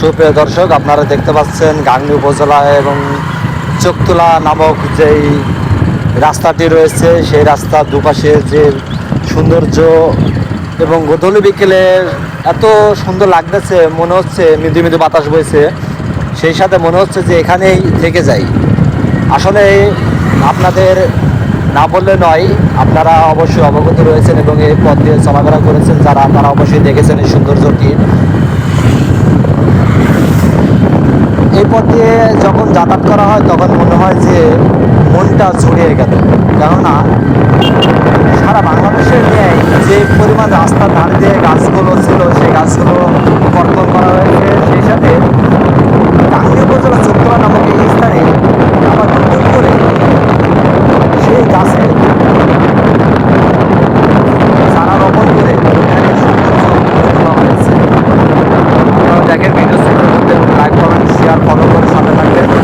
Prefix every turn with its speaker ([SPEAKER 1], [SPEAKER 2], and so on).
[SPEAKER 1] সুপ্রিয় দর্শক, আপনারা দেখতে পাচ্ছেন গাংনী উপজেলা এবং চোখতলা নামক যেই রাস্তাটি রয়েছে, সেই রাস্তার দুপাশে যে সৌন্দর্য এবং গোধূলি বিকেলে এত সুন্দর লাগতেছে, মনে হচ্ছে মৃদু মৃদু বাতাস বইছে। সেই সাথে মনে হচ্ছে যে এখানেই থেকে যাই। আসলে আপনাদের না বললে নয়, আপনারা অবশ্যই অবগত রয়েছেন এবং এই পথ দিয়ে চলাফেরা করেছেন। যারা তারা অবশ্যই দেখেছেন এই সৌন্দর্যটি। এই পথ দিয়ে যখন যাতায়াত করা হয়, তখন মনে হয় যে মনটা ছড়িয়ে গেল। কেননা সারা বাংলাদেশের ন্যায় যে más adelante.